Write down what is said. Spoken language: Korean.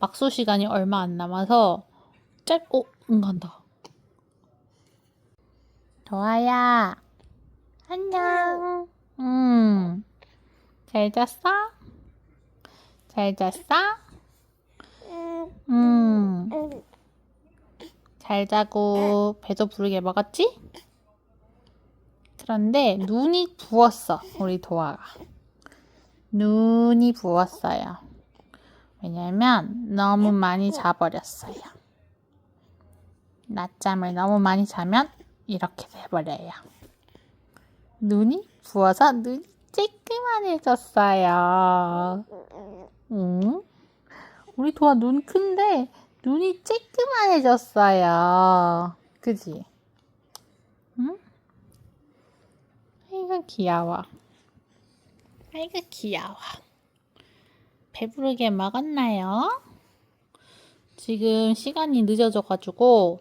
막소 시간이 얼마 안 남아서 짧, 어, 응, 간다. 도아야, 안녕. 음, 잘 잤어? 잘 잤어? 음, 잘 자고 배도 부르게 먹었지? 그런데 눈이 부었어, 우리 도아가. 눈이 부었어요. 왜냐면 너무 많이 자버렸어요. 낮잠을 너무 많이 자면 이렇게 돼버려요. 눈이 부어서 눈이 쬐끄만해졌어요. 응? 우리 도아 눈 큰데 눈이 쬐끄만해졌어요. 그지? 응? 아이고 귀여워. 아이고 귀여워. 배부르게 먹었나요? 지금 시간이 늦어져가지고